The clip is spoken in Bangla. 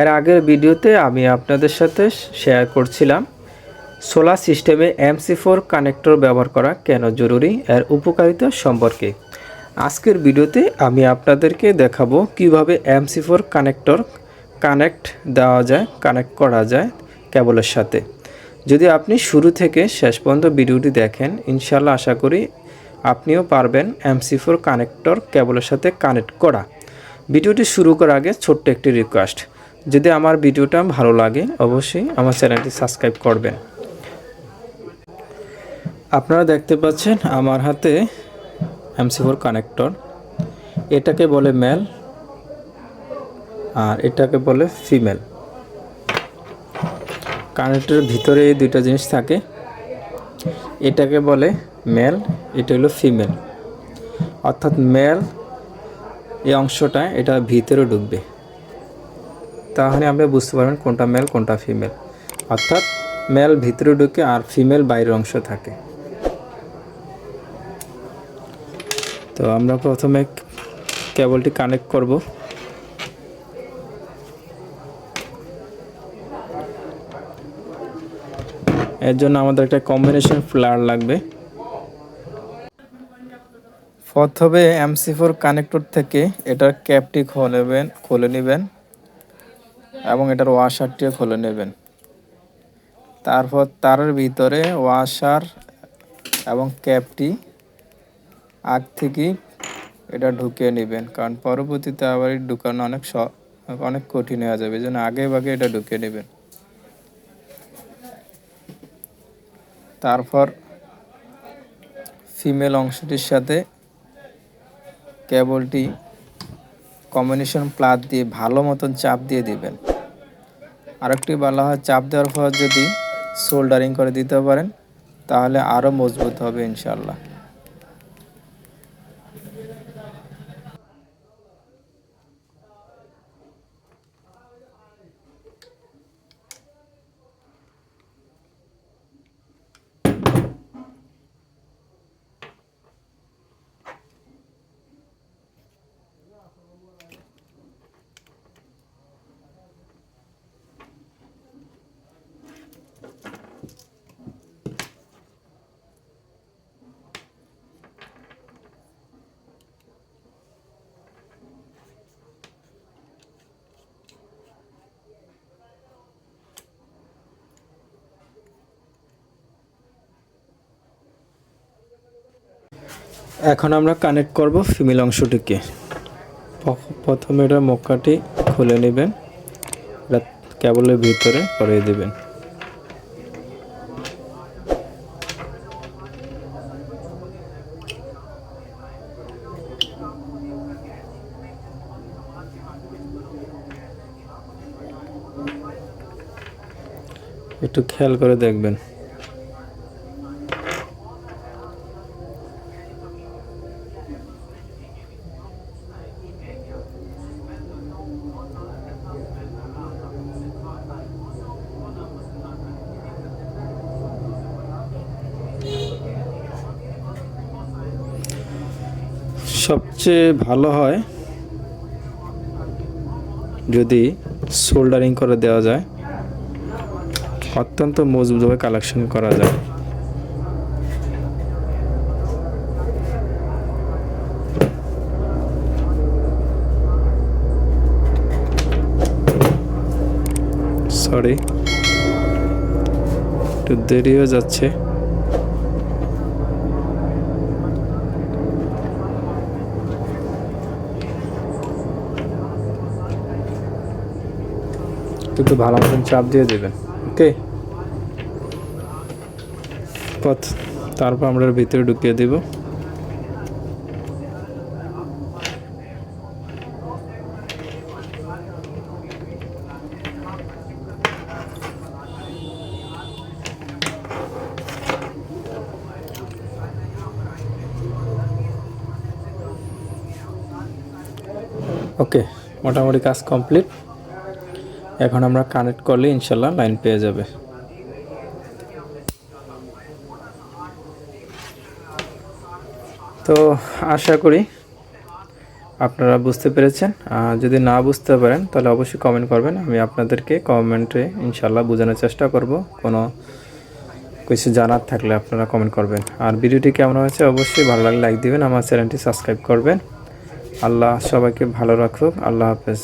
এর আগের ভিডিওতে আমি আপনাদের সাথে শেয়ার করছিলাম সোলার সিস্টেমে এমসি ফোর কানেক্টর ব্যবহার করা কেন জরুরি, এর উপকারিতা সম্পর্কে। আজকের ভিডিওতে আমি আপনাদেরকে দেখাবো কীভাবে এমসি ফোর কানেক্টর কানেক্ট দেওয়া যায় কানেক্ট করা যায় কেবলের সাথে। যদি আপনি শুরু থেকে শেষ পর্যন্ত ভিডিওটি দেখেন ইনশাল্লাহ আশা করি আপনিও পারবেন এমসি ফোর কানেক্টর কেবলের সাথে কানেক্ট করা। ভিডিওটি শুরু করার আগে ছোট্ট একটি রিকোয়েস্ট যদি আমার ভিডিওটা ভালো লাগে, অবশ্যই আমার চ্যানেলটি সাবস্ক্রাইব করবেন। আপনারা দেখতে পাচ্ছেন আমার হাতে এমসি ফোর কানেক্টর এটাকে বলে মেল আর এটাকে বলে ফিমেল কানেক্টরের ভিতরে এই জিনিস থাকে। এটাকে বলে মেল এটা হলো ফিমেল অর্থাৎ মেল এই অংশটা, এটা ভিতরে ঢুকবে। তাহলে আপনি বুঝতে পারবেন কোনটা মেল কোনটা ফিমেল অর্থাৎ মেল ভিতরে ঢুকে আর ফিমেল বাইরের অংশ থাকে। তো আমরা প্রথমে কেবলটি কানেক্ট করব। এর জন্য আমাদের একটা কম্বিনেশন ফ্লার লাগবে। প্রথমে এমসি ফোর কানেক্টর থেকে এটার ক্যাপটি খুলে নেবেন খুলে নেবেন। এবং এটার ওয়াশারটিও খুলে নেবেন। তারপর তারের ভিতরে ওয়াশার এবং ক্যাপটি আগ থেকেই এটা ঢুকিয়ে নেবেন, কারণ পরবর্তীতে আবার ঢুকানো অনেক স- অনেক কঠিন হয়ে যাবে, এই জন্য আগে ভাগে এটা ঢুকিয়ে নেবেন। তারপর ফিমেল অংশটির সাথে কেবলটি কম্বিনেশন প্লাগ দিয়ে ভালো মতন চাপ দিয়ে দিবেন। আরেকটি বলা হয়, চাপ দেওয়ার পর যদি সোল্ডারিং করে দিতে পারেন, তাহলে আরও মজবুত হবে ইনশাল্লাহ এখন আমরা কানেক্ট করব ফিমেল অংশটিকে। প্রথমে এটা মক্কাটি খুলে নেবেন কেবলের ভিতরে করিয়ে দেবেন। একটু খেয়াল করে দেখবেন। সবচেয়ে ভালো হয় যদি সোল্ডারিং করে দেওয়া যায়। অত্যন্ত মজবুতভাবে কালেকশন করা যায়। সরি একটু দেরি হয়ে যাচ্ছে। কিন্তু ভালো মতন চাপ দিয়ে দেবেন ওকে পথ, তারপর আমরা ভিতরে ঢুকিয়ে দেব। ওকে মোটামুটি কাজ কমপ্লিট এখন আমরা কানেক্ট করলে ইনশাল্লাহ লাইন পেয়ে যাবে। তো আশা করি আপনারা বুঝতে পেরেছেন। যদি না বুঝতে পারেন, তাহলে অবশ্যই কমেন্ট করবেন। আমি আপনাদেরকে কমেন্টে ইনশাল্লাহ বোঝানোর চেষ্টা করব। কোনো কিছু জানার থাকলে আপনারা কমেন্ট করবেন। আর ভিডিওটি কেমন হয়েছে অবশ্যই ভালো লাগলে লাইক দিবেন। আমার চ্যানেলটি সাবস্ক্রাইব করবেন। আল্লাহ সবাইকে ভালো রাখুক। আল্লাহ হাফেজ।